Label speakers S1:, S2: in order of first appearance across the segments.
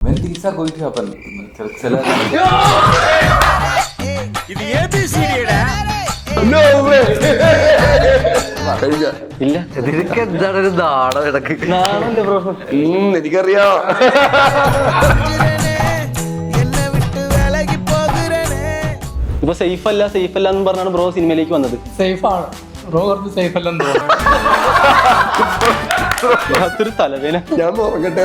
S1: When things are going to happen, ചില-
S2: ഇല്ല.
S3: നിനക്ക് എന്താണ് ഒരു നാടകം
S4: ഇടയ്ക്ക്? എനിക്കറിയാം.
S2: ഇപ്പൊ സേഫ് അല്ല സേഫ് അല്ല എന്ന് പറഞ്ഞാണ് ബ്രോ സിനിമയിലേക്ക് വന്നത്.
S5: സേഫ് ആണ് ബ്രോ കുറച്ച് സേഫ് അല്ലെന്ന് തോന്നുന്നു.
S2: അതൊരു തലവേന.
S4: ഞാൻ ഉറങ്ങട്ടെ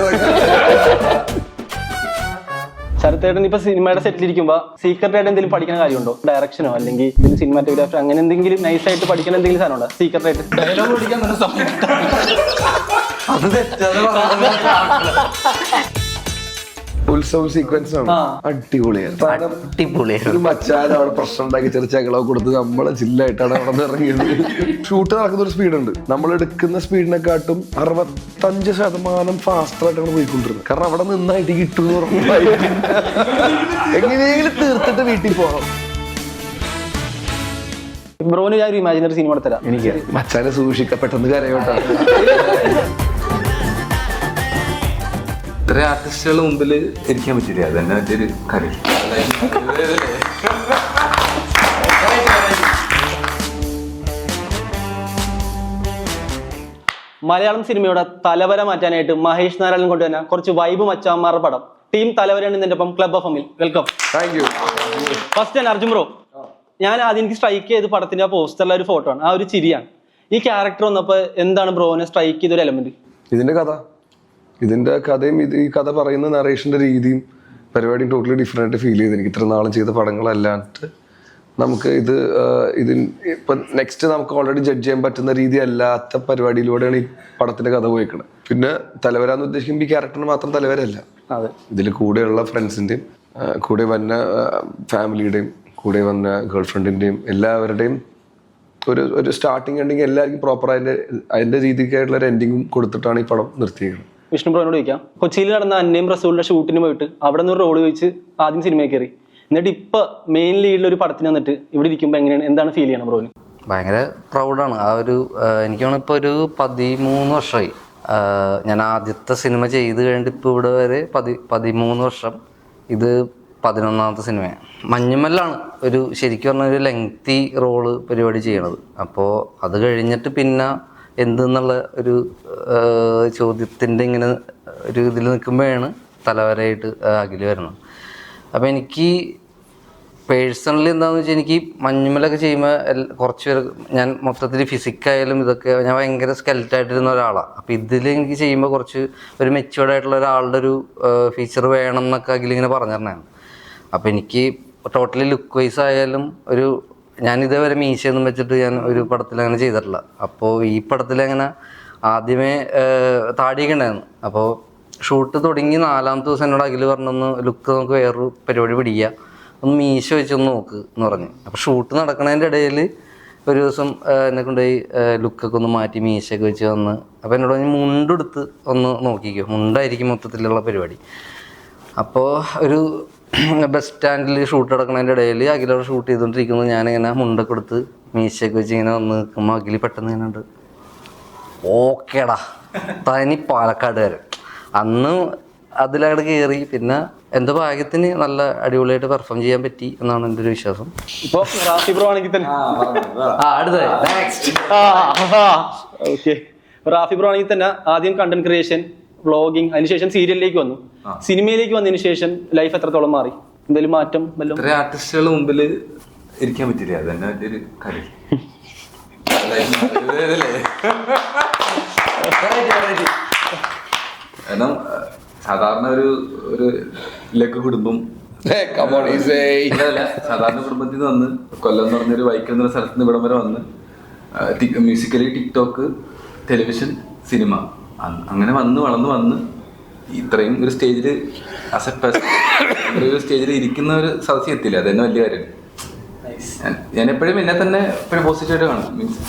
S2: ശരത്തേട്ടൻ ഇപ്പൊ സിനിമയുടെ സെറ്റിലിരിക്കുമ്പോ സീക്രട്ട് ആയിട്ട് എന്തെങ്കിലും പഠിക്കുന്ന കാര്യമുണ്ടോ? ഡയറക്ഷനോ അല്ലെങ്കിൽ ഇതിന് സിനിമാറ്റോഗ്രാഫി അങ്ങനെ എന്തെങ്കിലും നൈസ് ആയിട്ട് പഠിക്കുന്ന എന്തെങ്കിലും സാധനമുണ്ടോ സീക്രട്ട് ആയിട്ട്.
S5: ഡയലോഗ് പഠിക്കാൻ
S3: അത് തെറ്റാതെ
S4: ഉത്സവ സീക്വൻസ് ആണ്. അടിപൊളിയാണ് സാധനം
S3: അടിപൊളിയാണ്
S4: ഒരു മച്ചാൻ അവിടെ പ്രശ്നം ഉണ്ടാക്കി ചെറിയ ചകളവ് കൊടുത്ത് നമ്മളെ ജില്ലായിട്ടാണ് അവിടെ നിന്ന് ഇറങ്ങിയത്. ഷൂട്ട് നടക്കുന്ന ഒരു സ്പീഡുണ്ട് നമ്മൾ എടുക്കുന്ന സ്പീഡിനെക്കാട്ടും അറുപത്തഞ്ച് ശതമാനം ഫാസ്റ്റർ ആയിട്ടാണ് പോയിക്കൊണ്ടിരുന്നത്. കാരണം അവിടെ നിന്നായിട്ട് കിട്ടും എങ്ങനെയെങ്കിലും തീർത്തിട്ട് വീട്ടിൽ പോകണം
S2: ബ്രോന് ഞാൻ ഒരു ഇമാജിനറി സിനിമ എടുത്തരാം
S4: എനിക്ക് മച്ചാനെ സൂക്ഷിക്കപ്പെട്ടെന്ന് പെട്ടെന്ന് കരയോട്ടാ.
S1: ഇത്ര ആർട്ടിസ്റ്റുകളുടെ മുമ്പിൽ ഇരിക്കാൻ പറ്റില്ല അത് തന്നെ ഒരു കാര്യം
S2: മലയാളം സിനിമയുടെ തലവര മാറ്റാനായിട്ട് മഹേഷ് നാരായണൻ കൊണ്ടുവന്ന കുറച്ച് വൈബ് മച്ചാമാർ പടം. ടീം തലവരാണ് ഇതിന്റെ ഒപ്പം ക്ലബ് ഓഫ് അമിൽ വെൽക്കം
S4: താങ്ക് യു
S2: ഫസ്റ്റ് ഞാൻ അർജുൻ ബ്രോ ഞാൻ ആദ്യം എനിക്ക് സ്ട്രൈക്ക് ചെയ്ത് പടത്തിന്റെ ആ പോസ്റ്ററിലെ ഒരു ഫോട്ടോ ആണ്. ആ ഒരു ചിരിയാണ്. ഈ ക്യാരക്ടർ വന്നപ്പോ എന്താണ് ബ്രോനെ സ്ട്രൈക്ക് ചെയ്ത ഒരു എലമെന്റ്
S4: ഇതിന്റെ കഥ. ഇതിന്റെ കഥയും ഇത് ഈ കഥ പറയുന്ന നറേഷന്റെ രീതിയും പരിപാടിയും ടോട്ടലി ഡിഫറെന്റ് ആയിട്ട് ഫീൽ ചെയ്ത്. എനിക്ക് ഇത്ര നാളും ചെയ്ത പടങ്ങളല്ലാണ്ട് നമുക്ക് ഇത് ഇതിൻ ഇപ്പൊ നെക്സ്റ്റ് നമുക്ക് ഓൾറെഡി ജഡ്ജ് ചെയ്യാൻ പറ്റുന്ന രീതി അല്ലാത്ത പരിപാടിയിലൂടെയാണ് ഈ പടത്തിന്റെ കഥ പോയിക്കുന്നത് പിന്നെ തലവരാന്ന് ഉദ്ദേശിക്കുമ്പോൾ ഈ ക്യാരക്ടറിന് മാത്രം തലവരല്ല.
S2: അതെ.
S4: ഇതിൽ കൂടെയുള്ള ഫ്രണ്ട്സിന്റെയും കൂടെ വന്ന ഫാമിലിയുടെയും കൂടെ വന്ന ഗേൾ ഫ്രണ്ടിന്റെയും എല്ലാവരുടെയും ഒരു ഒരു സ്റ്റാർട്ടിങ് എൻഡിങ് എല്ലാവർക്കും പ്രോപ്പർ അതിന്റെ അതിന്റെ രീതിക്കായിട്ടുള്ള ഒരു എൻഡിങ്ങും കൊടുത്തിട്ടാണ് ഈ പടം നിർത്തിയിരിക്കുന്നത്.
S2: വിഷ്ണു ബ്രോനോട് ചോദിക്കാം. കൊച്ചിയിൽ നടന്ന അന്നയും റസൂലിന്റെ ഷൂട്ടിന് പോയിട്ട് അവിടെ നിന്ന് റോൾ ചോദിച്ച് ആദ്യം സിനിമയിൽ കയറി. എന്നിട്ട് ഇപ്പൊ മെയിൻ ലീഡിൽ ഒരു പടത്തിന് വന്നിട്ട് ഇവിടെ ഇരിക്കുമ്പോൾ എങ്ങനെയാണ് എന്താണ് ഫീൽ ചെയ്യണം ബ്രോന്?
S3: ഭയങ്കര പ്രൗഡാണ് ആ ഒരു എനിക്കാണ് എനിക്ക് ഇപ്പോൾ ഒരു പതിമൂന്ന് വർഷമായി. ഞാൻ ആദ്യത്തെ സിനിമ ചെയ്ത് കഴിഞ്ഞിട്ട് ഇപ്പോൾ ഇവിടെ വരെ പതി പതിമൂന്ന് വർഷം. ഇത് പതിനൊന്നാമത്തെ സിനിമയാണ് മഞ്ഞുമല്ലാണ് ഒരു ശരിക്കും പറഞ്ഞ ഒരു ലെങ്തി റോൾ പരിപാടി ചെയ്യണത്. അപ്പോൾ അത് കഴിഞ്ഞിട്ട് പിന്നെ എന്തെന്നുള്ള ഒരു ചോദ്യത്തിന്റെ ഇങ്ങനെ ഒരു ഇതിൽ നിൽക്കുമ്പോഴാണ് തലവരായിട്ട് അഖിൽ വരുന്നത്. അപ്പോൾ എനിക്ക് പേഴ്സണലി എന്താണെന്ന് വെച്ചാൽ എനിക്ക് മഞ്ഞുമലൊക്കെ ചെയ്യുമ്പോൾ കുറച്ച് പേര് ഞാൻ മൊത്തത്തിൽ ഫിസിക്കായാലും ഇതൊക്കെ ഞാൻ ഭയങ്കര സ്കെൽറ്റായിട്ടിരുന്ന ഒരാളാണ് അപ്പോൾ ഇതിൽ എനിക്ക് ചെയ്യുമ്പോൾ കുറച്ച് ഒരു മെച്ചുവേർഡ് ആയിട്ടുള്ള ഒരാളുടെ ഒരു ഫീച്ചർ വേണം എന്നൊക്കെ അഖിലിങ്ങനെ പറഞ്ഞിരുന്നതാണ് അപ്പോൾ എനിക്ക് ടോട്ടലി ലുക്ക് വൈസ് ആയാലും ഒരു ഞാൻ ഇതേവരെ മീശയൊന്നും വെച്ചിട്ട് ഞാൻ ഒരു പടത്തിൽ അങ്ങനെ ചെയ്തിട്ടില്ല. അപ്പോൾ ഈ പടത്തിൽ അങ്ങനെ ആദ്യമേ താടിയൊക്കെ ഉണ്ടായിരുന്നു അപ്പോൾ ഷൂട്ട് തുടങ്ങി നാലാമത്തെ ദിവസം എന്നോട് അഖിൽ പറഞ്ഞൊന്ന് ലുക്ക് നമുക്ക് വേറൊരു പരിപാടി പിടിക്കുക ഒന്ന് മീശ വെച്ചൊന്ന് നോക്ക് എന്ന് പറഞ്ഞു. അപ്പോൾ ഷൂട്ട് നടക്കുന്നതിന്റെ ഇടയിൽ ഒരു ദിവസം എന്നെ കൊണ്ടുപോയി ലുക്കൊക്കെ ഒന്ന് മാറ്റി മീശയൊക്കെ വെച്ച് വന്ന് അപ്പോൾ എന്നോട് പറഞ്ഞ് മുണ്ടെടുത്ത് ഒന്ന് നോക്കിക്കോ. മുണ്ടായിരിക്കും മൊത്തത്തിലുള്ള പരിപാടി. അപ്പോൾ ഒരു ബസ് സ്റ്റാൻഡിൽ ഷൂട്ട് നടക്കുന്നതിന്റെ ഇടയിൽ അഖിലോട് ഷൂട്ട് ചെയ്തുകൊണ്ടിരിക്കുന്നു ഞാനിങ്ങനെ മുണ്ടൊക്കെ എടുത്ത് മീശയൊക്കെ വെച്ച് ഇങ്ങനെ വന്ന് നിൽക്കുമ്പോൾ അഖിൽ പെട്ടെന്ന് ഇങ്ങനെ ഉണ്ട് ഓക്കേടാ. തനി പാലക്കാടുകാരൻ അന്ന് അതിലങ്ങോട്ട് കയറി പിന്നെ എന്റെ ഭാഗ്യത്തിന് നല്ല അടിപൊളിയായിട്ട് പെർഫോം ചെയ്യാൻ പറ്റി എന്നാണ് എന്റെ ഒരു വിശ്വാസം.
S2: ഇപ്പൊ റാഫി ബ്രോ ആണെങ്കിൽ തന്നെ.
S3: ആ അടുത്തത് നെക്സ്റ്റ്
S2: ഓക്കെ റാഫി ബ്രോ ആണെങ്കിൽ തന്നെ ആദ്യം കണ്ടന്റ് ക്രിയേഷൻ വ്ളോഗിങ് അതിനുശേഷം സീരിയലിലേക്ക് വന്നു. സിനിമയിലേക്ക് വന്നതിന് ശേഷം ലൈഫ് എത്രത്തോളം മാറി? എന്തെങ്കിലും മാറ്റം വല്ലതും
S1: ഇത്ര ആർട്ടിസ്റ്റുകളുടെ മുമ്പിൽ ഇരിക്കാൻ പറ്റില്ല? അത് തന്നെ ഒരു കാര്യം. കാരണം സാധാരണ ഒരു ഒരു ലഘു കുടുംബം. സാധാരണ കുടുംബത്തിൽ നിന്ന് വന്ന് കൊല്ലം എന്ന് പറഞ്ഞൊരു വൈക്കം എന്ന സ്ഥലത്ത് നിന്ന് ഇവിടം വരെ വന്ന് മ്യൂസിക്കലി ടിക്ടോക്ക് ടെലിവിഷൻ സിനിമ അങ്ങനെ വന്ന് വളർന്ന് വന്ന് ഇത്രയും ഒരു സ്റ്റേജിൽ ആസ് എ പേഴ്സൺ ഒരു സ്റ്റേജിൽ ഇരിക്കുന്ന ഒരു സദസ്സിൽ എത്തില്ല അത് തന്നെ വലിയ കാര്യം. ഞാൻ- എപ്പോഴും എന്നെ തന്നെ എപ്പോഴും പോസിറ്റീവായിട്ട് കാണും. മീൻസ്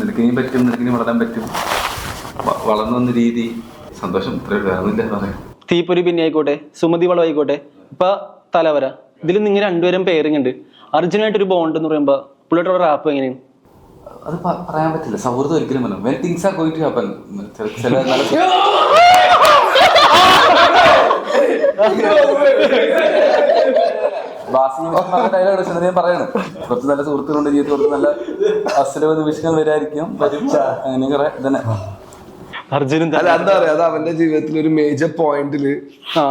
S1: നിനക്കിനി പറ്റും നിനക്കിനി വളരാൻ പറ്റും. വളർന്നു വന്ന രീതി സന്തോഷം. ഇത്ര വേറൊന്നില്ല പറയാം
S2: തീപ്പൊരി പിന്നെ ആയിക്കോട്ടെ സുമതി വളം ആയിക്കോട്ടെ. ഇപ്പൊ തലവര ഇതിൽ നിങ്ങൾ രണ്ടുപേരും പേരിങ് ഉണ്ട്. അർജുനായിട്ട് ഒരു ബോണ്ട് എന്ന് പറയുമ്പോൾ പുള്ളിയുടെ റാപ്പ് എങ്ങനെയാണ്?
S1: അത് പറയാൻ പറ്റില്ല. സൗഹൃദം ഒരിക്കലും വരണം when things are going to happen ചില നല്ല ഡയലോഗ് ഞാൻ പറയണം. കുറച്ച് നല്ല സുഹൃത്തുക്കളുണ്ട് ജീവിതത്തിൽ കുറച്ച് നല്ല അസുലഭ നിമിഷങ്ങൾ വരായിരിക്കും വരും. അങ്ങനെ കുറെ തന്നെ
S2: അർജുനും
S4: അല്ല എന്താ പറയാ അത് അവന്റെ ജീവിതത്തിൽ ഒരു മേജർ പോയിന്റിൽ
S2: ആ.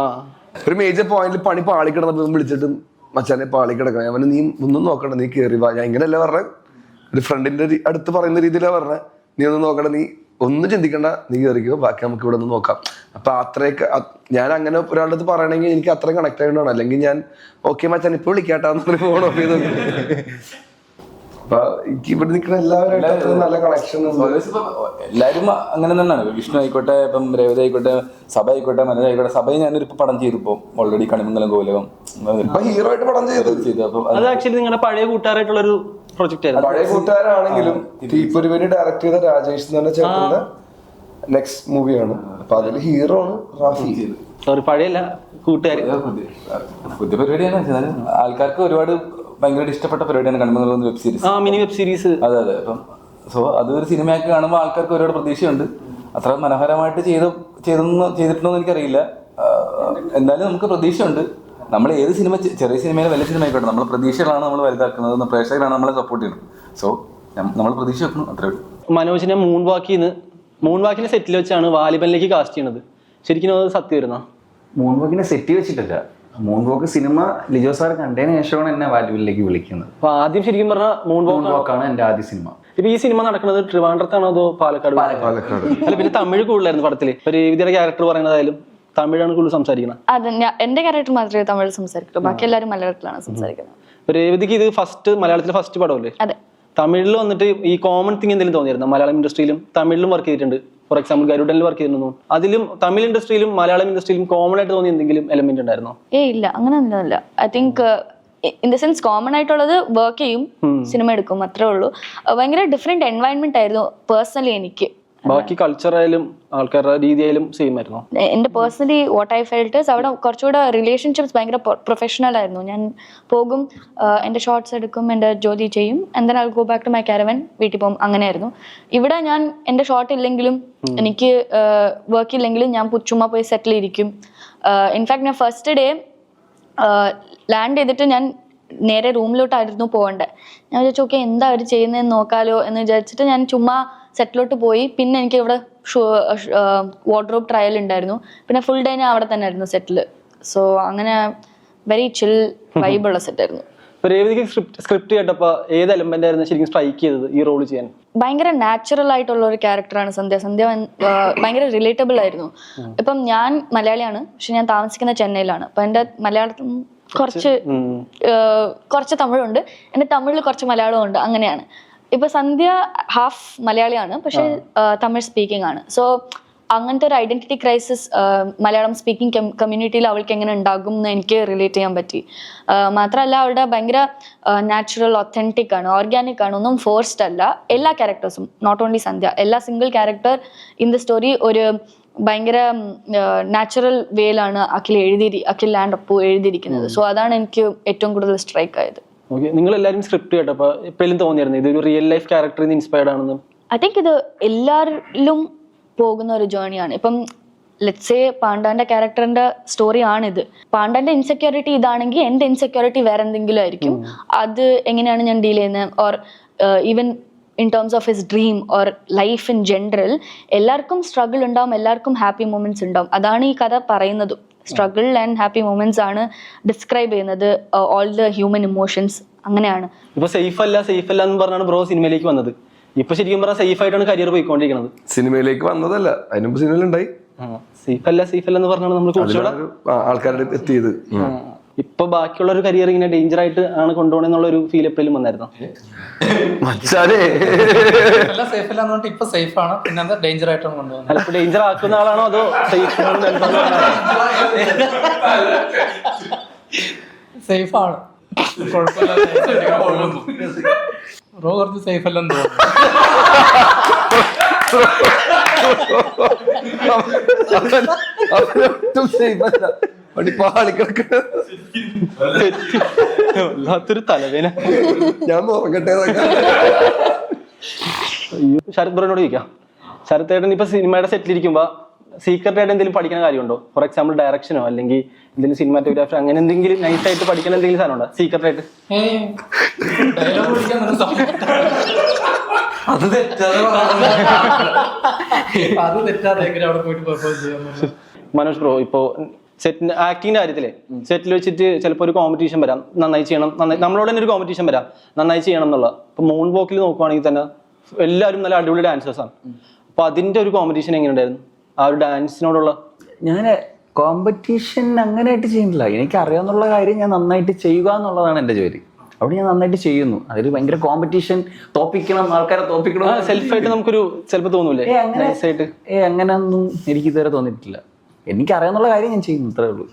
S4: ഒരു മേജർ പോയിന്റിൽ പണി പാളിക്കിടന്നപ്പോ ഇവൻ വിളിച്ചിട്ട് മച്ചാനെ പാളിക്കിടക്കണം. അവന് നീ ഒന്നും നോക്കണ്ട നീ കേറി വാ. ഞാൻ ഇങ്ങനെയല്ല പറഞ്ഞ ഒരു ഫ്രണ്ടിന്റെ അടുത്ത് പറയുന്ന രീതിയിലാണ് പറഞ്ഞത് നീ ഒന്ന് നോക്കണ നീ ഒന്നും ചിന്തിക്കണ്ട നീ കയറിക്കോ ബാക്കി നമുക്ക് ഇവിടെ നിന്ന് നോക്കാം. അപ്പൊ അത്രയൊക്കെ ഞാൻ അങ്ങനെ ഒരാളുടെ അടുത്ത് പറയണമെങ്കിൽ എനിക്ക് അത്രയും കണക്ട് ആയതുകൊണ്ടാണ്. അല്ലെങ്കിൽ ഞാൻ ഓക്കെ മച്ചാൻ ഇപ്പൊ വിളിക്കാട്ടാന്ന് പറഞ്ഞ് ഫോൺ ഓഫ് ചെയ്ത്. അപ്പൊ എനിക്ക് ഇവിടെ നിൽക്കുന്ന എല്ലാവരും നല്ല കണക്ഷൻ
S1: എല്ലാവരും അങ്ങനെ തന്നെയാണ്. വിഷ്ണു ആയിക്കോട്ടെ ഇപ്പം രേവതി ആയിക്കോട്ടെ സഭ ആയിക്കോട്ടെ മനോജ് ആയിക്കോട്ടെ സഭയെ ഞാനൊരു പടം ചെയ്തു ഇപ്പം ഓൾറെഡി കണിമംഗലം ഗോലകം.
S4: ഇപ്പൊ ഹീറോ ആയിട്ട് പടം ചെയ്തു
S1: ചെയ്തു അപ്പൊ
S2: അത് ആക്ച്വലി നിങ്ങളുടെ പഴയ കൂട്ടുകാരായിട്ടുള്ള ഒരു പ്രൊജക്റ്റ് ആയിരുന്നു
S4: പഴയ കൂട്ടുകാരാണെങ്കിലും തീപ്പൊരുവിന് ഡയറക്ട് ചെയ്ത രാജേഷ് എന്ന് പറഞ്ഞ ചേട്ടന്റെ നെക്സ്റ്റ് മൂവിയാണ് അപ്പൊ അതിൽ ഹീറോ ആണ് റാഫി.
S2: സോറി പഴയല്ല കൂട്ടുകാർ
S1: പുതിയ പരിപാടിയാണ് ആൾക്കാർക്ക് ഒരുപാട് ഭയങ്കരമായിട്ട് ഇഷ്ടപ്പെട്ട പരിപാടിയാണ് കണിമംഗലം വെബ് സീരീസ്
S2: ആ മിനി വെബ് സീരീസ്
S1: അതെ അതെ. അപ്പം സോ അതൊരു സിനിമയൊക്കെ കാണുമ്പോൾ ആൾക്കാർക്ക് ഒരുപാട് പ്രതീക്ഷയുണ്ട്. അത്ര മനോഹരമായിട്ട് ചെയ്ത് ചെയ്തെന്ന് ചെയ്തിട്ടുണ്ടോ എന്ന് എനിക്കറിയില്ല എന്തായാലും നമുക്ക് പ്രതീക്ഷയുണ്ട്. നമ്മൾ ഏത് സിനിമ ചെറിയ സിനിമയിൽ വലിയ സിനിമ ആയിക്കോട്ടെ നമ്മൾ പ്രതീക്ഷകളാണ് നമ്മൾ വലുതാക്കുന്നത് പ്രേക്ഷകരാണ് നമ്മളെ സപ്പോർട്ട് ചെയ്യുന്നത്. സോ നമ്മൾ പ്രതീക്ഷ വെക്കണം അത്രേ ഉള്ളൂ.
S2: മനോജിനെ മൂൺ വാക്കിന്ന് മൂൺ വാക്കിനെ സെറ്റിൽ വെച്ചാണ് വാലിബനിലേക്ക് കാസ്റ്റ് ചെയ്യുന്നത്. ശരിക്കും അത് സത്യം വരുന്ന
S6: മൂൺ വാക്കിനെ സെറ്റ് വെച്ചിട്ടില്ല. മൂൺ വോക്ക് സിനിമ ലിജോ സാർ കണ്ടതിന് ശേഷമാണ് എന്നെ വാലിബനിലേക്ക് വിളിക്കുന്നത്.
S2: അപ്പൊ ആദ്യം ശരിക്കും പറഞ്ഞാൽ മൂൺ
S6: മൂൺ
S2: വാക്ക്
S6: വോക്കാണ് എന്റെ ആദ്യ സിനിമ
S2: ഇപ്പൊ ഈ സിനിമ നടക്കുന്നത് ട്രിവാൻഡ്രത്താണോ അതോ പാലക്കാട്?
S4: പാലക്കാട്.
S2: അല്ല പിന്നെ തമിഴ് കൂടുതലായിരുന്നു പടത്തിൽ. ഒരു വിധിയുടെ ക്യാരക്ടർ പറയുന്നതായാലും തമിഴാണ് കൂടുതൽ സംസാരിക്കുന്നത്?
S7: അതെ ഞാൻ എന്റെ ക്യാരക്ടർ മാത്രമേ തമിഴ് സംസാരിക്കൂ ബാക്കി എല്ലാവരും മലയാളത്തിലാണ് സംസാരിക്കുന്നത്.
S2: രേവതിക്ക് ഇത് ഫസ്റ്റ് മലയാളത്തിലെ ഫസ്റ്റ് പടമല്ലേ?
S7: അതെ.
S2: തമിഴിൽ വന്നിട്ട് ഈ കോമൺ തിങ് എന്തെങ്കിലും തോന്നിയിരുന്നു മലയാളം ഇൻഡസ്ട്രിയിലും തമിഴിലും വർക്ക് ചെയ്തിട്ടുണ്ട്. ഫോർ എക്സാമ്പിൾ ഗരുഡനിൽ വർക്ക് ചെയ്തിരുന്നു അതിലും തമിഴ് ഇൻഡസ്ട്രിയിലും മലയാളം ഇൻഡസ്ട്രിയിലും കോമൺ ആയിട്ട് തോന്നിയ എന്തെങ്കിലും എലമെന്റ് ഉണ്ടായിരുന്നോ?
S7: ഏ ഇല്ല അങ്ങനെ ഒന്നുമില്ല. I think in the sense common ആയിട്ടുള്ളത് വർക്ക് ചെയ്യും സിനിമ എടുക്കും അത്രേ ഉള്ളൂ. ഭയങ്കര ഡിഫറെന്റ് എൻവയൺമെന്റ് ആയിരുന്നു പേഴ്സണലി എനിക്ക്.
S2: ബാക്കി കൾച്ചർ ആയാലും ആൾക്കാരുടെ രീതി ആയാലും സെയിം ആയിരുന്നു
S7: എന്റെ പേഴ്സണലി വാട്ട് ഐ ഫെൽറ്റ് അവിടെ കുറച്ചുകൂടെ റിലേഷൻഷിപ്സ് ഭയങ്കര പ്രൊഫഷണൽ ആയിരുന്നു. ഞാൻ പോകും എന്റെ എന്റെ ഷോർട്സ് എടുക്കും എന്റെ ജോലി ചെയ്യും എന്തെങ്കിലും I go back to my caravan വീട്ടിൽ പോകും അങ്ങനെയായിരുന്നു. ഇവിടെ ഞാൻ എന്റെ ഷോർട്ട് ഇല്ലെങ്കിലും എനിക്ക് വർക്ക് ഇല്ലെങ്കിലും ഞാൻ ചുമ്മാ പോയി സെറ്റിൽ ഇരിക്കും. ഇൻഫാക്ട് ഞാൻ ഫസ്റ്റ് ഡേ ലാൻഡ് ചെയ്തിട്ട് ഞാൻ നേരെ റൂമിലോട്ടായിരുന്നു പോകേണ്ടത് ഞാൻ വിചാരിച്ചു ഓക്കെ എന്താ അവർ ചെയ്യുന്നതെന്ന് നോക്കാലോ എന്ന് വിചാരിച്ചിട്ട് ഞാൻ ചുമ്മാ സെറ്റിലോട്ട് പോയി. പിന്നെ എനിക്ക് ഇവിടെ വാർഡ്രോബ് ട്രയൽ ഉണ്ടായിരുന്നു. പിന്നെ ഫുൾ ഡേ ഞാൻ അവിടെ തന്നെ ആയിരുന്നു സെറ്റിൽ സോ അങ്ങനെ വെരി ചിൽ വൈബുള്ള സെറ്റായിരുന്നു
S2: സെറ്റ് രേവതിക്ക് സ്ക്രിപ്റ്റ് ഏത് എലമെന്റ് ആയിരുന്നു ശരിക്കും സ്ട്രൈക്ക് ചെയ്തത് ഈ റോൾ ചെയ്യാൻ?
S7: ഭയങ്കര നാച്ചുറൽ ആയിട്ടുള്ള ഒരു ക്യാരക്ടറാണ് സന്ധ്യ. സന്ധ്യ ഭയങ്കര റിലേറ്റബിൾ ആയിരുന്നു. ഇപ്പം ഞാൻ മലയാളിയാണ് പക്ഷെ ഞാൻ താമസിക്കുന്ന ചെന്നൈയിലാണ്. അപ്പൊ എന്റെ മലയാളത്തിൽ കുറച്ച് കുറച്ച് തമിഴുണ്ട്. എന്റെ തമിഴിൽ കുറച്ച് മലയാളവും ഉണ്ട്. അങ്ങനെയാണ്. ഇപ്പൊ സന്ധ്യ ഹാഫ് മലയാളിയാണ് പക്ഷെ തമിഴ് സ്പീക്കിംഗ് ആണ്. സോ അങ്ങനത്തെ ഒരു ഐഡന്റിറ്റി ക്രൈസിസ് മലയാളം സ്പീക്കിംഗ് കമ്മ്യൂണിറ്റിയിൽ അവൾക്ക് എങ്ങനെ ഉണ്ടാകും എന്ന് എനിക്ക് റിലേറ്റ് ചെയ്യാൻ പറ്റി. മാത്രമല്ല അവളുടെ ഭയങ്കര നാച്ചുറൽ ഒത്തന്റിക് ആണ് ഓർഗാനിക് ആണ് ഒന്നും ഫോഴ്സ്ഡ് അല്ല. എല്ലാ ക്യാരക്ടേഴ്സും നോട്ട് ഓൺലി സന്ധ്യ എല്ലാ single character in the story ഒരു ഭയങ്കര നാച്ചുറൽ വേയിലാണ് അഖിൽ എഴുതി അഖിൽ ലാൻഡ് അപ്പു എഴുതിയിരിക്കുന്നത്. സോ അതാണ് എനിക്ക് ഏറ്റവും കൂടുതൽ സ്ട്രൈക്ക് ആയത്.
S2: ഓക്കെ നിങ്ങൾ എല്ലാവരും സ്ക്രിപ്റ്റ് കേട്ടപ്പോ എപ്പോഴും തോന്നിയായിരുന്നു? ഇതൊരു റിയൽ ലൈഫ് ക്യാരക്ടറിൽ നിന്ന് ഇൻസ്പയർഡ് ആണെന്ന്?
S7: ഐ തിങ്ക് ഇത് എല്ലാവരിലും പോകുന്ന ഒരു ജേണിയാണ് ഇപ്പം ലെറ്റ്സേ പാണ്ഡാന്റെ ക്യാരക്ടറിന്റെ സ്റ്റോറി ആണിത്. പാണ്ഡാന്റെ ഇൻസെക്യൂരിറ്റി ഇതാണെങ്കിൽ എന്റെ ഇൻസെക്യൂരിറ്റി വേറെ എന്തെങ്കിലും ആയിരിക്കും. അത് എങ്ങനെയാണ് ഞാൻ ഡീൽ ചെയ്യുന്നത് or even in terms of his dream or life in general എല്ലാവർക്കും സ്ട്രഗിൾ ഉണ്ടാവും എല്ലാവർക്കും ഹാപ്പി മൂമെന്റ്സ് ഉണ്ടാവും. അതാണ് ഈ കഥ പറയുന്നതും. സ്ട്രഗിൾ ആൻഡ് ഹാപ്പി മൂമെന്റ്സ് ആണ് ഡിസ്ക്രൈബ് ചെയ്യുന്നത് ഓൾ ദ ഹ്യൂമൻ ഇമോഷൻസ് അങ്ങനെയാണ്.
S2: ഇപ്പൊ സേഫ് അല്ല സേഫ് അല്ല എന്ന് പറഞ്ഞാണ് ബ്രോ സിനിമയിലേക്ക് വന്നത്. ഇപ്പൊ ശരിക്കും പറഞ്ഞാൽ സേഫ് ആയിട്ടാണ് കരിയർ പോയിക്കൊണ്ടിരിക്കുന്നത്
S4: സിനിമയിലേക്ക് വന്നതല്ല അതിനുമ്പോ സിനിമയിലുണ്ടായി
S2: സേഫ് അല്ല സേഫ് അല്ല എന്ന് പറഞ്ഞാണ് നമ്മൾ
S4: ആൾക്കാരുടെ എത്തിയത്.
S2: ഇപ്പൊ ബാക്കിയുള്ള ഒരു കരിയർ ഇങ്ങനെ ഡേഞ്ചർ ആയിട്ട് ആണ് കൊണ്ടുപോകണമെന്നുള്ള ഒരു ഫീൽ എപ്പോഴും വന്നായിരുന്നു
S5: സേഫ് അല്ല എന്ന് പറഞ്ഞിട്ട് ഇപ്പൊ സേഫ് ആണ്. പിന്നെ ഡേഞ്ചർ ആയിട്ടാണ് കൊണ്ടുപോകുന്നത്?
S2: അല്ല ഇപ്പൊ ഡേഞ്ചർ ആക്കുന്ന ആളാണോ അതോ സേഫ്
S5: സേഫ് ആണ്. റോ കുറച്ച് സേഫ് അല്ലെന്ന് തോന്നുന്നു.
S4: അല്ല. വണ്ടി പാളിക്കിടക്കണ
S2: വല്ലാത്തൊരു തലവേന.
S4: ഞാൻ ഉറങ്ങട്ടെ എന്നൊക്കെ.
S2: ശരത് ബ്രോനോട് ചോദിക്കാം. ശരത് ഏട്ടൻ ഇപ്പൊ സിനിമയുടെ സെറ്റിലിരിക്കുമ്പോ സീക്രട്ട് ആയിട്ട് എന്തെങ്കിലും പഠിക്കുന്ന കാര്യമുണ്ടോ? ഫോർ എക്സാമ്പിൾ ഡയറക്ഷനോ അല്ലെങ്കിൽ എന്തെങ്കിലും സിനിമാറ്റോഗ്രാഫി അങ്ങനെ എന്തെങ്കിലും നൈസ് ആയിട്ട് പഠിക്കുന്ന എന്തെങ്കിലും സാധനമുണ്ടോ? സീക്രട്ട് ആയിട്ട്.
S5: ഡയലോഗ് പഠിക്കാൻ നല്ല സമയം
S3: അത് തെറ്റാതെ
S2: മനോജ് ബ്രോ ഇപ്പോ സെറ്റിന് ആക്ടിങ്ങിന്റെ കാര്യത്തിൽ സെറ്റിൽ വെച്ചിട്ട് ചിലപ്പോൾ ഒരു കോമ്പറ്റീഷൻ വരാം. നന്നായി ചെയ്യണം. നന്നായി നമ്മളോട് തന്നെ ഒരു കോമ്പറ്റീഷൻ വരാം. നന്നായി ചെയ്യണം എന്നുള്ള. ഇപ്പൊ മൂൺ വോക്കിൽ നോക്കുവാണെങ്കിൽ തന്നെ എല്ലാവരും നല്ല അടിപൊളി ഡാൻസേഴ്സ് ആണ്. അപ്പൊ അതിന്റെ ഒരു കോമ്പറ്റീഷൻ എങ്ങനെയുണ്ടായിരുന്നു? ആ ഒരു ഡാൻസിനോടുള്ള
S6: ഞാൻ കോമ്പറ്റീഷൻ അങ്ങനെയായിട്ട് ചെയ്യുന്നില്ല എനിക്ക് അറിയാവുന്ന കാര്യം ഞാൻ നന്നായിട്ട് ചെയ്യുക എന്നുള്ളതാണ് എന്റെ ജോലി. അവിടെ ഞാൻ നന്നായിട്ട് ചെയ്യുന്നു. അതൊരു ഭയങ്കര കോമ്പറ്റീഷൻ തോപ്പിക്കണം ആൾക്കാരെ തോപ്പിക്കണം
S2: സെൽഫായിട്ട് നമുക്കൊരു ചിലപ്പോൾ തോന്നൂലേ?
S6: ഏ അങ്ങനെ
S2: ഒന്നും
S6: ഏ അങ്ങനെയൊന്നും എനിക്ക് ഇതുവരെ തോന്നിയിട്ടില്ല. എനിക്ക് അറിയാവുന്ന കാര്യം ഞാൻ ചെയ്യുന്നു അത്രേ ഉള്ളൂ.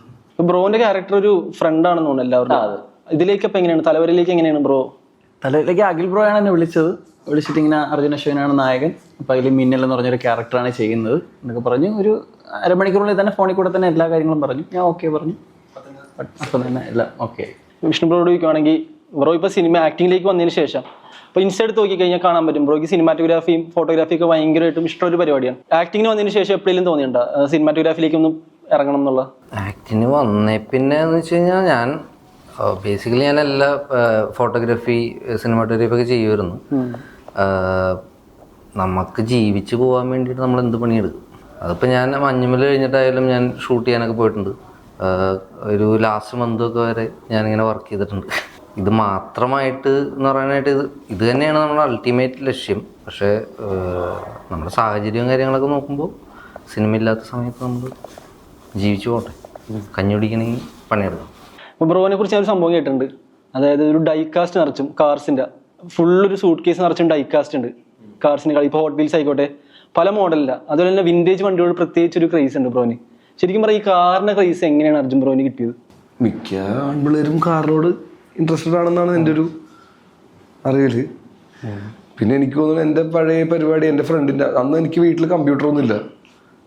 S2: ബ്രോന്റെ ക്യാരക്ടർ ഒരു ഫ്രണ്ട് ആണെന്ന് തോന്നുന്നു എല്ലാവരും ഇതിലേക്ക് അപ്പൊ എങ്ങനെയാണ് തലവരിലേക്ക് എങ്ങനെയാണ് ബ്രോ?
S6: തലവരിലേക്ക് അഖിൽ ബ്രോ ആണ് എന്നെ വിളിച്ചത്. വിളിച്ചിട്ട് ഇങ്ങനെ അർജുന അശ്വനാണ് നായകൻ. അപ്പം അതിൽ മിന്നൽ എന്ന് പറഞ്ഞൊരു ക്യാരക്ടറാണ് ചെയ്യുന്നത് എന്നൊക്കെ പറഞ്ഞു. ഒരു അരമണിക്കൂറിനുള്ളിൽ തന്നെ ഫോണിൽ കൂടെ തന്നെ എല്ലാ കാര്യങ്ങളും പറഞ്ഞു. ഞാൻ ഓക്കെ പറഞ്ഞു. അപ്പം തന്നെ. എല്ലാം ഓക്കെ
S2: വിഷ്ണു ബ്രോയോട് ചോദിക്കുവാണെങ്കിൽ ബ്രോ ഇപ്പൊ സിനിമ ആക്ടിങ്ങിലേക്ക് വന്നതിന് ശേഷം ഇപ്പൊ ഇൻസ്റ്റ എടുത്ത് നോക്കി കഴിഞ്ഞാൽ കാണാൻ പറ്റും. ബ്രോയ്ക്ക് സിനിമാറ്റോഗ്രാഫിയും ഫോട്ടോഗ്രാഫിയും ഒക്കെ ഭയങ്കരമായിട്ടും ഇഷ്ടമൊരു പരിപാടിയാണ്. ആക്ടിങ്ങിന് വന്നതിന് ശേഷം എപ്പോഴും തോന്നിയിട്ടുണ്ട്? സിനിമാറ്റോഗ്രാഫിയിലേക്ക് ഒന്നും ഇറങ്ങണം എന്നുള്ള?
S3: ആക്ടിന് വന്നേ പിന്നെ എന്ന് വെച്ച് കഴിഞ്ഞാൽ ഞാൻ ബേസിക്കലി ഞാൻ എല്ലാ ഫോട്ടോഗ്രാഫി സിനിമാറ്റോഗ്രാഫി ഒക്കെ ചെയ്യുമായിരുന്നു. നമുക്ക് ജീവിച്ച് പോകാൻ വേണ്ടിയിട്ട് നമ്മൾ എന്ത് പണിയെടുക്കും? അതിപ്പോൾ ഞാൻ മഞ്ഞുമല കഴിഞ്ഞിട്ടായാലും ഞാൻ ഷൂട്ട് ചെയ്യാനൊക്കെ പോയിട്ടുണ്ട്. ഒരു ലാസ്റ്റ് മന്ത് ഒക്കെ വരെ ഞാനിങ്ങനെ വർക്ക് ചെയ്തിട്ടുണ്ട്. ഇത് മാത്രമായിട്ട് എന്ന് പറയാനായിട്ട് ഇത് ഇത് തന്നെയാണ് നമ്മുടെ അൾട്ടിമേറ്റ് ലക്ഷ്യം. പക്ഷേ നമ്മുടെ സാഹചര്യവും കാര്യങ്ങളൊക്കെ നോക്കുമ്പോൾ സിനിമ ഇല്ലാത്ത സമയത്ത് നമ്മൾ ജീവിച്ചു പോട്ടെ. കഞ്ഞി കുടിക്കണമെങ്കിൽ പണിയെടുക്കണം
S2: ഇപ്പോൾ ബ്രോനെ കുറിച്ച് ഞാൻ ഒരു സംഭവം കേട്ടിട്ടുണ്ട്. അതായത് ഒരു ഡൈകാസ്റ്റ് നിറച്ചും കാർസിന്റെ ഫുള്ളൊരു ഒരു സൂട്ട് കേസ് നിറച്ചും ഡൈകാസ്റ്റ് ഉണ്ട്. കാർസിന്റെ കളി. ഇപ്പോൾ ഹോട്ട് വീൽസ് ആയിക്കോട്ടെ. പല മോഡലില്ല അതുപോലെ തന്നെ വിന്റേജ് വണ്ടിയോട് പ്രത്യേകിച്ച് ഒരു ക്രൈസ് ഉണ്ട് ബ്രോന്. ശരിക്കും പറയാം ഈ കാറിന്റെ ക്രൈസ് എങ്ങനെയാണ് അർജുൻ ബ്രോന് കിട്ടിയത്?
S4: മിക്ക ആൺപിള്ളേരും കാറിനോട് ഇൻട്രസ്റ്റഡ് ആണെന്നാണ് എന്റെ ഒരു അറിയൽ പിന്നെ എനിക്ക് തോന്നുന്നു എന്റെ പഴയ പരിപാടി എന്റെ ഫ്രണ്ടിന്റെ അന്ന് എനിക്ക് വീട്ടിൽ കമ്പ്യൂട്ടർ ഒന്നുമില്ല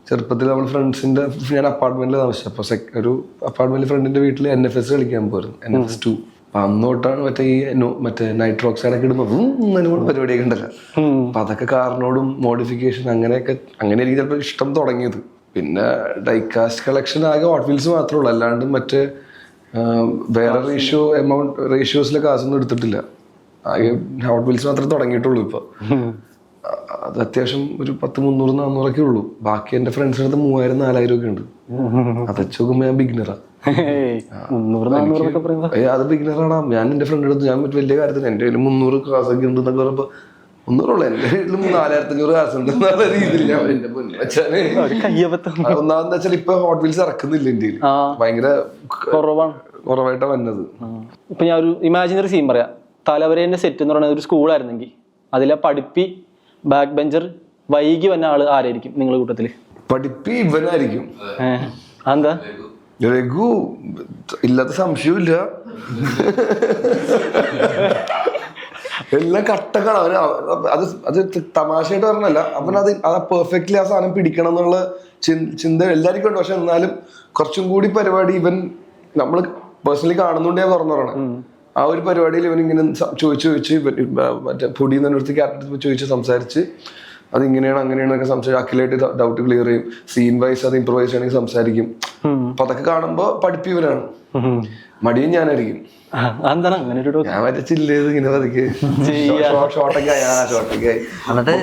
S4: ചെറുപ്പത്തിൽ നമ്മൾ ഫ്രണ്ട്സിന്റെ ഞാൻ അപ്പാർട്ട്മെന്റിൽ താമസിച്ചത്. അപ്പോൾ സെക് ഒരു അപ്പാർട്ട്മെന്റിൽ ഫ്രണ്ടിന്റെ വീട്ടിൽ എൻ എഫ് എസ് കളിക്കാൻ പോയിരുന്നു എൻ എഫ് എസ് ടു അപ്പം അന്നോട്ടാണ് മറ്റേ ഈ മറ്റേ ഒക്കെ ഇടുമ്പോൾ എന്നോട് പരിപാടിയൊക്കെ ഉണ്ടല്ലോ. അപ്പം അതൊക്കെ കാറിനോടും മോഡിഫിക്കേഷൻ അങ്ങനെയൊക്കെ അങ്ങനെ എനിക്ക് ചിലപ്പോൾ ഇഷ്ടം തുടങ്ങിയത്. പിന്നെ ഡൈകാസ്റ്റ് കളക്ഷൻ ആകെ ഹോട്ട് വീൽസ് മാത്രമേ ഉള്ളൂ. അല്ലാണ്ട് മറ്റേ വേറെ റേഷ്യോ എമൗണ്ട് റേഷ്യോസിലെ കാശൊന്നും എടുത്തിട്ടില്ല. ഹോട്ട് വീൽസ് മാത്രമേ തുടങ്ങിയിട്ടുള്ളൂ ഇപ്പൊ. അത് അത്യാവശ്യം ഒരു പത്ത് മുന്നൂറ് നാന്നൂറൊക്കെ ഉള്ളൂ. ബാക്കി എന്റെ ഫ്രണ്ട്സിന്റെ അടുത്ത് മൂവായിരം നാലായിരം ഒക്കെ ഉണ്ട്. അത് വെച്ച് നോക്കുമ്പോ ഞാൻ ബിഗിനറാ
S2: പറയുമ്പോൾ
S4: അത് ബിഗിനറാണ് ഞാൻ എന്റെ ഫ്രണ്ട് അടുത്ത് ഞാൻ വലിയ കാര്യത്തിന് എന്റെ കയ്യിൽ മുന്നൂറ് കാശൊക്കെ ഉണ്ട് എന്നൊക്കെ പറയുമ്പോ മുന്നൂറുള്ളൂ എന്റെ വീട്ടിലും നാലായിരത്തി അഞ്ഞൂറ് കാശുണ്ട്. എന്നുള്ള രീതിയിൽ ഞാൻ എന്റെ മുന്നിൽ
S2: വെച്ചാൽ കയ്യബദ്ധം.
S4: വെച്ചാൽ ഇപ്പൊ ഹോട്ട് വീൽസ് ഇറക്കുന്നില്ല ഇന്ത്യയിൽ. ഭയങ്കര
S2: കുറവാണ്.
S4: കുറവായിട്ടാ വന്നത്.
S2: ഇപ്പൊ ഞാൻ ഒരു ഇമാജിനറി സീൻ പറയാം. തലവരേന്റെ സെറ്റ് എന്ന് പറയുന്നത് ഒരു സ്കൂളായിരുന്നെങ്കിൽ അതിലെ പഠിപ്പി ബാക്ക് ബെഞ്ചർ വൈകി വന്ന ആൾ ആരായിരിക്കും നിങ്ങളുടെ കൂട്ടത്തിൽ?
S4: പഠിപ്പി ഇവനായിരിക്കും.
S2: എന്താ
S4: രഘു. ഇല്ലാത്ത സംശയമില്ല എല്ലാം കട്ടക്കാണ് അവന് അത് അത് തമാശയായിട്ട് പറഞ്ഞല്ല. അവൻ അത് അത് പെർഫെക്റ്റ്ലി ആ സാധനം പിടിക്കണം എന്നുള്ള ചിന്ത എല്ലാവർക്കും ഉണ്ട്. പക്ഷെ എന്നാലും കുറച്ചും കൂടി പരിപാടി ഇവൻ നമ്മൾ പേഴ്സണലി കാണുന്നുണ്ടേ ഞാൻ പറഞ്ഞു പറയണേ ആ ഒരു പരിപാടിയിൽ ഇവൻ ഇങ്ങനെ ചോദിച്ചു ചോദിച്ച് മറ്റേ പൊടി എന്നൊരു ക്യാരക്ടർ ചോദിച്ച് സംസാരിച്ച് അത് ഇങ്ങനെയാണ് അങ്ങനെയാണെന്നൊക്കെ സംസാരിച്ച് അഖിലായിട്ട് ഡൗട്ട് ക്ലിയർ ചെയ്യും. സീൻ വൈസ് അത് ഇമ്പ്രൂവൈസ് ചെയ്യണമെങ്കിൽ സംസാരിക്കും. അപ്പൊ അതൊക്കെ കാണുമ്പോ പഠിപ്പിവരാണ് മടിയും ഞാനായിരിക്കും.
S2: എന്താണ് അങ്ങനെ ഒരു
S4: ഞാൻ മറ്റേ ചില്ല് ചെയ്ത് ഇങ്ങനെ പതുക്കെ. ഷോർട്ടൊക്കെ ആയി. ആ ഷോർട്ടൊക്കെ ആയി.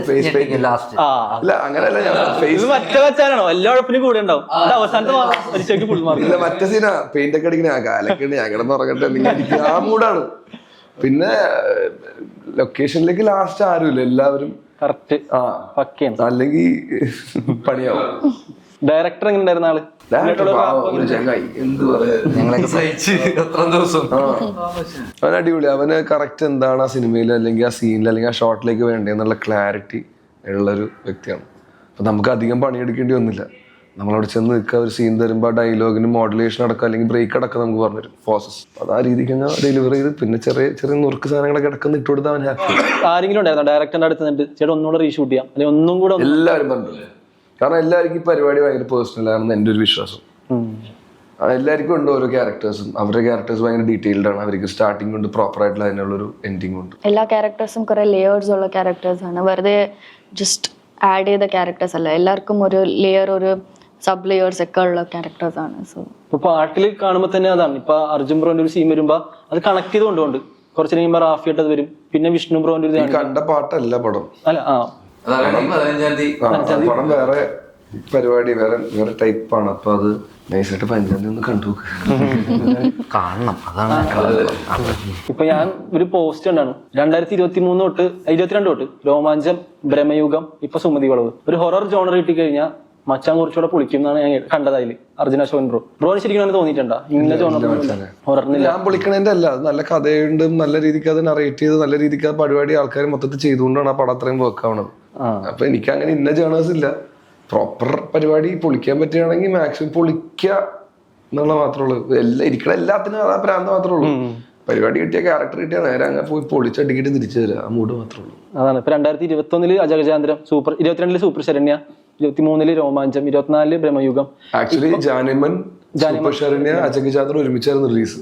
S4: ഫേസ്
S3: ലാസ്റ്റ്
S2: ആ.
S4: ഇല്ല അങ്ങനെയല്ല ഞാൻ ഫേസ്
S2: മറ്റേ വെച്ചാലാണോ? എല്ലാ ഉഴപ്പിനും കൂടെ ഉണ്ടാവും. അവസാനത്തെ ഫുൾ മാർക്ക്
S4: ഇല്ല മറ്റേ സീനാ പെയിന്റ് ഒക്കെ അടിക്കണ കാലൊക്കെ ഞാൻ കിടന്ന് ഉറങ്ങട്ടെ ആ മൂടാണ് പിന്നെ ലൊക്കേഷനിലേക്ക് ലാസ്റ്റ് ആരുമില്ല. എല്ലാവരും
S2: കറക്റ്റ്
S4: ആ. അല്ലെങ്കിൽ പണിയാവും.
S2: ഡയറക്ടർ എങ്ങനെ ഉണ്ടായിരുന്ന
S3: ആൾ?
S4: അവൻ അടിപൊളി. അവന് കറക്റ്റ് എന്താണ് ആ സിനിമയിൽ അല്ലെങ്കിൽ ആ സീനിൽ അല്ലെങ്കിൽ ആ ഷോട്ടിലേക്ക് വേണ്ടതെന്നുള്ള ക്ലാരിറ്റി ഉള്ളൊരു വ്യക്തിയാണ്. അപ്പൊ നമുക്ക് അധികം പണിയെടുക്കേണ്ടി വന്നില്ല. നമ്മളവിടെ ചെന്ന് നിൽക്കുക ഒരു സീൻ തരുമ്പോൾ ഡയലോഗിന് മോഡുലേഷൻ അടക്കം അല്ലെങ്കിൽ ബ്രേക്ക് അടക്കം നമുക്ക് പറഞ്ഞു പ്രോസസ് അത് ആ രീതിക്ക് ഞാൻ ഡെലിവറി ചെയ്ത് പിന്നെ ചെറിയ ചെറിയ നുറുക്ക് സാധനങ്ങളൊക്കെ ഇടക്കം ഇട്ടുകൊടുത്താൽ അവൻ ഹാപ്പി
S2: ആരെങ്കിലും ഉണ്ടായിരുന്നു? ഡയറക്ടറിന്റെ അടുത്ത് ചേട്ടൻ ചേട്ടാ ഒന്നുകൂടെ റീഷൂട്ട് ചെയ്യാം. അല്ലെങ്കിൽ ഒന്നും കൂടെ
S4: എല്ലാവരും പറഞ്ഞില്ലേ? കാരണം എല്ലാവർക്കും ഈ പരിപാടി ഭയങ്കര പേഴ്സണൽ ആണെന്ന് എന്റെ ഒരു വിശ്വാസം. എല്ലാവർക്കും ഉണ്ട് ഓരോ ക്യാരക്ടേഴ്സും അവരുടെ ക്യാരക്ടേഴ്സ് ഭയങ്കര ഡീറ്റെയിൽഡ് ആണ്. അവർക്ക് സ്റ്റാർട്ടിംഗ് ഉണ്ട് പ്രോപ്പർ ആയിട്ടുള്ള അതിനുള്ളൊരു എൻഡിങ് ഉണ്ട്.
S7: എല്ലാ ക്യാരക്ടേഴ്സും കുറെ ലേയേഴ്സ് ഉള്ള ക്യാരക്ടേഴ്സ് ആണ്. വെറുതെ ജസ്റ്റ് ആഡ് ചെയ്ത ക്യാരക്ടേഴ്സ് അല്ല. എല്ലാവർക്കും ഒരു ലെയർ ഒരു സബ് ലെയേഴ്സ് ഒക്കെ ഉള്ള ക്യാരക്ടേഴ്സ് ആണ്. സോ
S2: ഇപ്പൊ പാട്ടിൽ കാണുമ്പോൾ തന്നെ അതാണ്. ഇപ്പൊ അർജുൻ ബ്രോന്റെ ഒരു സീൻ വരുമ്പോ അത് കണക്ട് ചെയ്തുകൊണ്ടുണ്ട് കുറച്ച് കഴിയുമ്പോൾ റാഫിയായിട്ട് അത് വരും. പിന്നെ വിഷ്ണു ബ്രോന്റെ ഒരു
S4: കണ്ട പാട്ടല്ല പടം.
S2: അല്ല ആ.
S1: പതിനഞ്ചാം തീയതി.
S4: പടം വേറെ പരിപാടി വേറെ വേറെ ടൈപ്പാണ്. അപ്പൊ അത് നൈസായിട്ട് പതിനഞ്ചാം തീയതി ഒന്ന് കണ്ടു
S3: കാണണം. അതാണ് അത്.
S2: ഇപ്പൊ ഞാൻ ഒരു പോസ്റ്റ് ഉണ്ടാണ് രണ്ടായിരത്തി ഇരുപത്തി മൂന്ന് തൊട്ട് ഇരുപത്തിരണ്ട് തൊട്ട് രോമാഞ്ചം ഭ്രമയുഗം ഇപ്പൊ സുമതി വളവ്. ഒരു ഹൊറർ ജോണർ കിട്ടിക്കഴിഞ്ഞാൽ മച്ചാൻ കുറച്ചുകൂടെ പൊളിക്കും എന്നാണ് ഞാൻ കണ്ടതായിൽ അർജുന അശോകൻ ബ്രോ. ബ്രോന് ശരിക്കും അങ്ങനെ തോന്നിയിട്ടുണ്ടോ? ഇന്ന ജോണർ ഹൊററിനില്ല
S4: ഞാൻ പൊളിക്കണേന്റെ അല്ല. നല്ല കഥയുണ്ട് നല്ല രീതിക്ക് അത് നറേറ്റ് ചെയ്ത് നല്ല രീതിക്ക് ആ പരിപാടി ആൾക്കാർ മൊത്തത്തിൽ ചെയ്തുകൊണ്ടാണ് ആ പടം അത്രയും വർക്ക് ആവണത്. അപ്പൊ എനിക്ക് അങ്ങനെ ഇന്ന ജേണേഴ്സ് ഇല്ല. പ്രോപ്പർ പരിപാടി പൊളിക്കാൻ പറ്റുകയാണെങ്കിൽ മാക്സിമം പൊളിക്കുക എന്നുള്ള മാത്രമേ ഉള്ളൂ. എല്ലാ ഇരിക്കണ എല്ലാത്തിനും ആ പ്രാന്ത മാത്രമേ ഉള്ളൂ. പരിപാടി കിട്ടിയ ക്യാരക്ടർ കിട്ടിയ നേരെ അങ്ങനെ പോയി പൊളിച്ചടിക്കിട്ട് തിരിച്ചു തരാം ആ മൂഡ് മാത്രമേ ഉള്ളൂ.
S2: അതാണ്. ഇപ്പൊ രണ്ടായിരത്തി ഇരുപത്തി ഒന്നിൽ അജഗജാന്തരം സൂപ്പർ ഇരുപത്തിരണ്ടിൽ സൂപ്പർ ശരണ്യ ഇരുപത്തി മൂന്നിൽ രോമാഞ്ചം ഇരുപത്തിനാലിൽ ബ്രഹ്മയുഗം
S4: ആക്ച്വലി ജാനിമൻ സൂപ്പർ ഷെറിനെ ഒരുമിച്ചായിരുന്നു റിലീസ്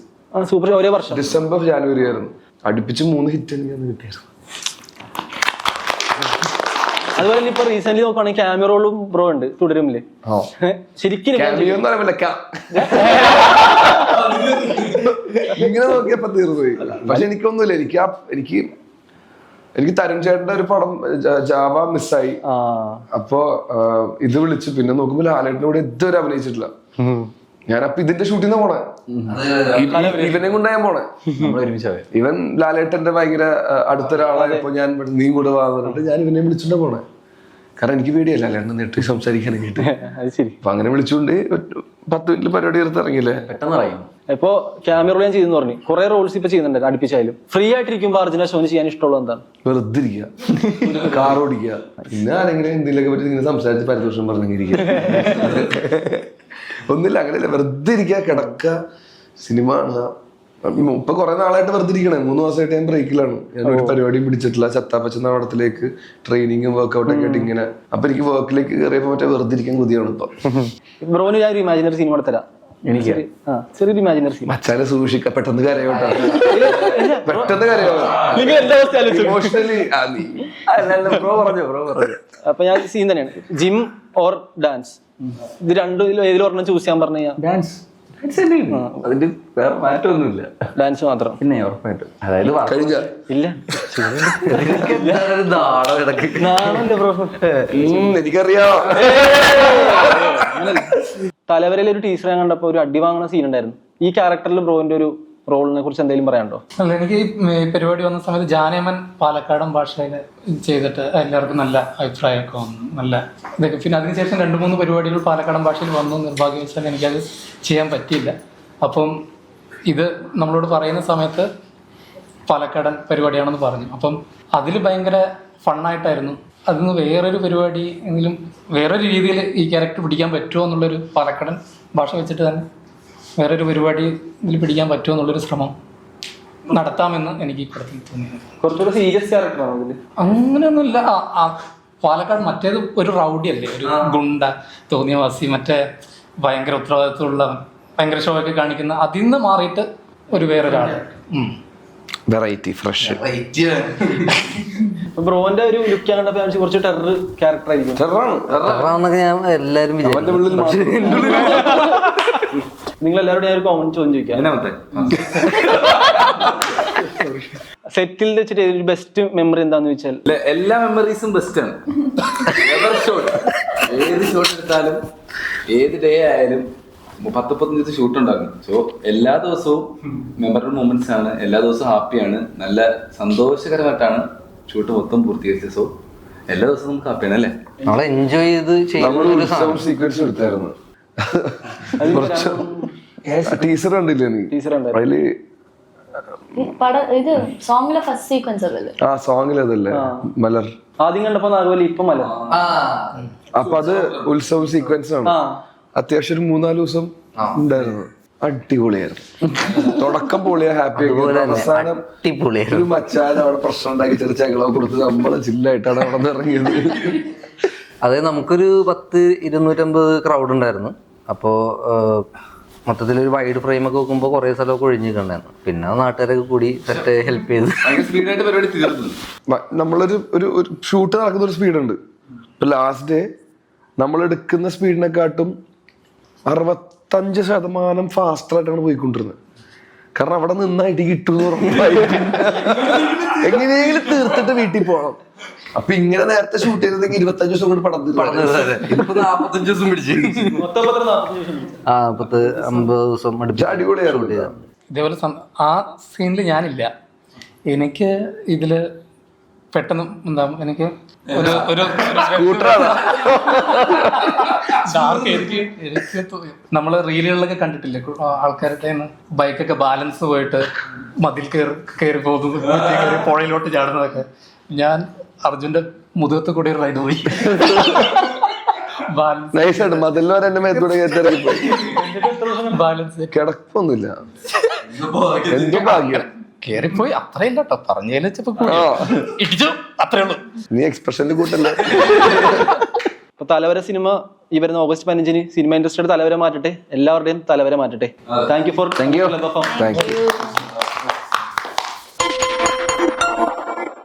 S2: സൂപ്പർ ഒരേ വർഷം.
S4: ഡിസംബർ ജാനുവരി ആയിരുന്നു. അടുപ്പിച്ച് മൂന്ന് ഹിറ്റ് എനിക്ക് കിട്ടിയായിരുന്നു
S2: അതുപോലെ തന്നെ ഇപ്പൊ റീസെന്റ് നോക്കുവാണെങ്കിൽ ക്യാമറോളും ബ്രോ ഉണ്ട് തുടരുമില്ലേ? ശരിക്കും
S4: ഇങ്ങനെ നോക്കിയപ്പോ തീർന്നു പക്ഷെ എനിക്കൊന്നുമില്ല എനിക്ക് ആ എനിക്ക് എനിക്ക് തരുൺ ചേട്ടന്റെ ഒരു പടം ജാവ മിസ്സായി.
S2: ആ.
S4: അപ്പോ ഇത് വിളിച്ചു പിന്നെ നോക്കുമ്പോ ലാലേട്ടന്റെ കൂടെ ഇതുവരെ അഭിനയിച്ചിട്ടില്ല. ഞാൻ അപ്പൊ ഇതിന്റെ ഷൂട്ടിന്ന് പോണേ. ഇവനെ കൊണ്ട് ഞാൻ പോണേ. ഇവൻ ലാലേട്ടന്റെ ഭയങ്കര അടുത്തൊരാളായപ്പോ ഞാൻ നീ കൂടെ വന്നിട്ട് ഞാൻ ഇവനെ വിളിച്ചിട്ട് പോണേ. കാരണം എനിക്ക് പേടിയല്ല ലാലേട്ടൻ നേരിട്ട് സംസാരിക്കാനൊക്കെ ആയിട്ട്.
S2: അത് ശരി.
S4: അപ്പൊ അങ്ങനെ വിളിച്ചുകൊണ്ട് പത്ത് മിനിറ്റ് പരിപാടി എടുത്ത് ഇറങ്ങിയില്ലേ?
S2: ഇപ്പൊ ക്യാമറ ഞാൻ ചെയ്തെന്ന് പറഞ്ഞു. കുറെ റോൾസ് ഇപ്പൊ ചെയ്യുന്നുണ്ട് അടുപ്പിച്ചായാലും. ഫ്രീ ആയിട്ടിരിക്കുമ്പോ അർജുന ഷോന് ചെയ്യാൻ ഇഷ്ടമുള്ള എന്താണ്?
S4: വെറുതെ ഇരിക്കുക. കാർ ഓടിക്കുക. പിന്നെ ആരെങ്കിലും എന്തെങ്കിലുമൊക്കെ പറ്റി ഇങ്ങനെ സംസാരിച്ച് പരിദോഷം പറഞ്ഞിരിക്കുക ഒന്നില്ല ഒന്നുമില്ല അങ്ങനെയല്ല. വെറുതെ ഇരിക്കുക കിടക്കുക സിനിമ കാണുക. ഇപ്പൊ കുറെ നാളായിട്ട് വെറുതെ ഇരിക്കണേ മൂന്ന് മാസമായിട്ട് ഞാൻ ബ്രേക്കിലാണ്. ഞാൻ ഒരു പരിപാടിയും പിടിച്ചിട്ടില്ല. ചത്താപ്പച്ച നടത്തിലേക്ക് ട്രെയിനിങ്ങും വർക്ക്ഔട്ട് ഒക്കെ ആയിട്ട് ഇങ്ങനെ. അപ്പൊ എനിക്ക് വർക്കിലേക്ക് കയറിയപ്പോ മറ്റേ വെറുതെ ഇരിക്കാൻ കൊതിയാണ് ഇപ്പൊ.
S2: ബ്രോന് ഞാൻ ഇമാജിനറി സിനിമ എനിക്ക്? ആ ചെറിയൊരു ഇമാജിനറി സിനിമ
S4: മച്ചാനെ സൂക്ഷിക്ക. പെട്ടെന്ന് കരയോട്ടോ പെട്ടെന്ന് കരയോ?
S2: നിങ്ങൾ എന്റെ അവസ്ഥ ആലോചിച്ചു
S4: ഇമോഷണലി ബ്രോ പറഞ്ഞു ബ്രോ പറഞ്ഞു.
S2: അപ്പൊ ഞാൻ സീൻ തന്നെയാണ്. ജിം ഓർ ഡാൻസ് ഇത് രണ്ടും ഏതിലൊരെണ്ണം ചൂസ് ചെയ്യാൻ പറഞ്ഞു കഴിഞ്ഞാൽ
S6: ഡാൻസ് അതിന്റെ വേറെ മാറ്റമൊന്നുമില്ല.
S2: ഡാൻസ് മാത്രം.
S6: പിന്നെ ഉറപ്പായിട്ടും. അതായത്
S2: ഇല്ല.
S4: എനിക്കറിയാം.
S2: തലവരയിൽ ഒരു ടീച്ചറെ കണ്ടപ്പോ ഒരു അടി വാങ്ങുന്ന സീൻ ഉണ്ടായിരുന്നു. ഈ ക്യാരക്ടറിൽ ബ്രോന്റെ ഒരു റോളിനെ കുറിച്ച് എന്തെങ്കിലും പറയാനുണ്ടോ?
S5: അല്ല എനിക്ക് ഈ പരിപാടി വന്ന സമയത്ത് ജാനേമൻ പാലക്കാടൻ ഭാഷയിൽ ചെയ്തിട്ട് എല്ലാവർക്കും നല്ല അഭിപ്രായമൊക്കെ വന്നു. നല്ല ഇതൊക്കെ പിന്നെ അതിനുശേഷം രണ്ട് മൂന്ന് പരിപാടികൾ പാലക്കാടൻ ഭാഷയിൽ വന്നു. നിർഭാഗ്യവശാൽ എനിക്കത് ചെയ്യാൻ പറ്റിയില്ല. അപ്പം ഇത് നമ്മളോട് പറയുന്ന സമയത്ത് പാലക്കാടൻ പരിപാടിയാണെന്ന് പറഞ്ഞു. അപ്പം അതിൽ ഭയങ്കര ഫണ്ണായിട്ടായിരുന്നു. അതിൽ നിന്ന് വേറൊരു പരിപാടി എങ്കിലും വേറൊരു രീതിയിൽ ഈ ക്യാരക്ടർ പിടിക്കാൻ പറ്റുമോ എന്നുള്ളൊരു പാലക്കാടൻ ഭാഷ വെച്ചിട്ട് തന്നെ വേറൊരു പരിപാടി ഇതിൽ പിടിക്കാൻ പറ്റുമോ എന്നുള്ളൊരു ശ്രമം നടത്താമെന്ന് എനിക്ക് ഇപ്പോഴത്തെ തോന്നിയത്.
S2: കുറച്ചുകൂടെ സീരിയസ് ക്യാരക്ടറാണ് അതിൽ
S5: അങ്ങനെയൊന്നുമില്ല. ആ, ആ, പാലക്കാട് മറ്റേത് ഒരു റൗഡി അല്ലേ? ഒരു ഗുണ്ട തോന്നിയവാസി മറ്റേ ഭയങ്കര ഉത്തരവാദിത്വമുള്ള ഭയങ്കര ഷോയൊക്കെ ഒക്കെ കാണിക്കുന്ന അതിൽ നിന്ന് മാറിയിട്ട് ഒരു വേറൊരാൾ ഉം.
S4: വെറൈറ്റി ഫ്രഷ്
S2: ബ്രോന്റെ ഒരു ലുക്ക് ഞാൻ കണ്ടപ്പോ ഞാൻ വിചാരിച്ചു കുറച്ച് ടെറർ ക്യാരക്ടർ ആയിരിക്കും.
S3: ഞാൻ എല്ലാരും വിചാരിക്കും.
S2: നിങ്ങൾ എല്ലാവരോടും ഞാൻ ഒരു കോമൺ ചോദ്യം ചോദിക്കാം സെറ്റിൽ വെച്ചിട്ട് ഒരു ബെസ്റ്റ് മെമ്മറി എന്താന്ന്
S1: വെച്ചാൽ എല്ലാ മെമ്മറീസും ബെസ്റ്റ് ആണ്. എവർ ഷോട്ട് ഏത് ഷോട്ട് എടുത്താലും ഏത് ഡേ ആയാലും പത്ത് പത്തഞ്ച് ദിവസം ഷൂട്ട് ഉണ്ടാകും. സോ എല്ലാ ദിവസവും മെമ്മറബിൾ മൂമെന്റ്സ് ആണ്. എല്ലാ ദിവസവും ഹാപ്പിയാണ് നല്ല സന്തോഷകരമായിട്ടാണ് ഷൂട്ട് മൊത്തം പൂർത്തീകരിച്ചത്. സോ എല്ലാ ദിവസവും നമുക്ക് ഹാപ്പിയാണ് അല്ലേ?
S3: നമ്മൾ എൻജോയ് ചെയ്ത്
S4: സീക്വൻസ് എടുത്തായിരുന്നു. ടീച്ചർ കണ്ടില്ലേ നീ?
S2: ടീച്ചർ
S7: അതിൽ ഇത് സോങ്ങിലെ ഫസ്റ്റ് സീക്വൻസ് അതല്ലേ
S4: ആ സോങ്ങിൽ അതല്ലേ. മലർ.
S2: ആദ്യം കണ്ടപ്പോ നാഗവലി ഇപ്പൊ മല
S4: അപ്പൊ അത് ഉത്സവം സീക്വൻസ് ആണ്.
S2: ആ.
S4: അത്യാവശ്യം ഒരു മൂന്നാൽ ദിവസം ഉണ്ടായിരുന്നു. അടിപൊളിയായിരുന്നു. തുടക്കം പൊളിയാ ഹാപ്പി അവസാനം
S3: അടിപൊളിയായിരുന്നു.
S4: ഒരു മച്ചാൻ അവിടെ പ്രശ്നം ഉണ്ടാക്കി ചെറിയ ചകളോ കൊടുത്ത് നമ്മളെ ചില്ലായിട്ടാണ് അവിടെ നിന്ന് ഇറങ്ങിയത്.
S3: അതെ നമുക്കൊരു പത്ത് ഇരുന്നൂറ്റമ്പത് ക്രൗഡ് ഉണ്ടായിരുന്നു. അപ്പോൾ മൊത്തത്തിൽ ഒരു വൈഡ് ഫ്രെയിം ഒക്കെ വെക്കുമ്പോൾ കുറേ സ്ഥലമൊക്കെ ഒഴിഞ്ഞിട്ടുണ്ടായിരുന്നു പിന്നെ നാട്ടുകാരൊക്കെ കൂടി സെറ്റ് ഹെൽപ്പ് ചെയ്ത്.
S4: നമ്മളൊരു ഒരു ഒരു ഷൂട്ട് നടക്കുന്ന ഒരു സ്പീഡുണ്ട് ഇപ്പൊ ലാസ്റ്റ് ഡേ നമ്മൾ എടുക്കുന്ന സ്പീഡിനെക്കാട്ടും അറുപത്തഞ്ച് ശതമാനം ഫാസ്റ്ററായിട്ടാണ് പോയിക്കൊണ്ടിരുന്നത്. കാരണം അവിടെ നിന്നായിട്ട് ഇടി കിട്ടും എങ്ങനെയെങ്കിലും തീർത്തിട്ട് വീട്ടിൽ പോകണം അപ്പൊ ഇങ്ങനെ നേരത്തെ ഷൂട്ട് ചെയ്തതെങ്കിൽ ഇരുപത്തഞ്ച് ദിവസം കൊണ്ട് പടം.
S3: ഇതിപ്പോ നാപ്പത്തഞ്ച് ദിവസം പിടിച്ച്. ആ പത്ത് അമ്പത് ദിവസം
S4: അടിപൊളിയായിരുന്നു
S5: ഇതേപോലെ ആ സീനിൽ ഞാനില്ല. എനിക്ക് ഇതിൽ പെട്ടെന്ന് എന്താ എനിക്ക് ഒരു എനിക്ക് എനിക്ക് നമ്മൾ നമ്മൾ റീലുകളിലൊക്കെ കണ്ടിട്ടില്ലേ? ആൾക്കാരുടെ ബൈക്കൊക്കെ ബാലൻസ് പോയിട്ട് മതിൽ കയറി കയറി പോകുന്നത് പുഴയിലോട്ട് ചാടുന്നതൊക്കെ. ഞാൻ അർജുന്റെ മുതുകത്ത് കൂടി ഒരു റൈഡ് പോയി. ബാലൻസ്.
S4: നൈസായിട്ട് വരെ എന്റെ മേത്തൂടെ കയറ്റി പോയി
S5: ബാലൻസ്.
S4: കിടപ്പൊന്നുമില്ല. എന്ത് ഭാഗ്യം?
S5: കേറിപ്പോയി. അത്രയില്ല കേട്ടോ പറഞ്ഞതിൽ ഇടിച്ചു? അത്രേ ഉള്ളൂ.
S4: നീ എക്സ്പ്രഷനിൽ കൂട്ടല്ലേ?
S2: അപ്പൊ തലവര സിനിമ ഈ വരുന്ന ഓഗസ്റ്റ് പതിനഞ്ചിന് സിനിമ ഇൻഡസ്ട്രിയുടെ തലവരെ മാറ്റട്ടെ? എല്ലാവരുടെയും തലവരെ മാറ്റട്ടെ? Thank you for thank you
S4: thank you